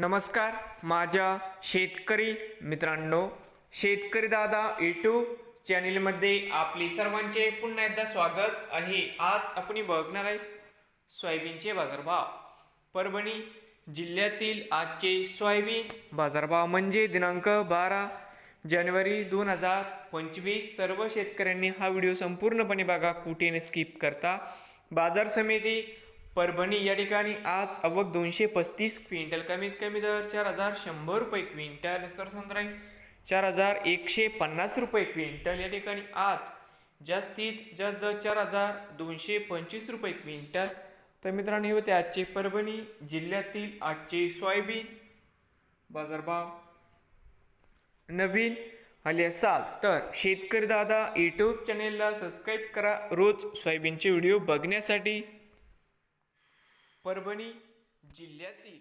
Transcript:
नमस्कार माझ्या शेतकरी मित्रांनो शेतकरी दादा यूट्यूब चॅनेलमध्ये आपले सर्वांचे पुन्हा एकदा स्वागत आहे. आज आपण बघणार आहे सोयाबीनचे बाजारभाव. परभणी जिल्ह्यातील आजचे सोयाबीन बाजारभाव म्हणजे दिनांक बारा जानेवारी दोन हजार पंचवीस. सर्व शेतकऱ्यांनी हा व्हिडिओ संपूर्णपणे बघा कुठे स्किप करता. बाजार समिती परभणी या ठिकाणी आज अवक दोनशे पस्तीस क्विंटल कमीत कमी दर चार हजार शंभर रुपये क्विंटल. सरसंद्राई चार हजार एकशे पन्नास रुपये क्विंटल. या ठिकाणी आज जास्तीत जास्त दर चार हजार दोनशे पंचवीस रुपये क्विंटल. तर मित्रांनो होते आजचे परभणी जिल्ह्यातील आजचे सोयाबीन बाजारभाव. नवीन आले असाल तर शेतकरी दादा यूट्यूब चॅनेलला सबस्क्राईब करा. रोज सोयाबीनचे व्हिडिओ बघण्यासाठी. परभणी जिल्ह्यातील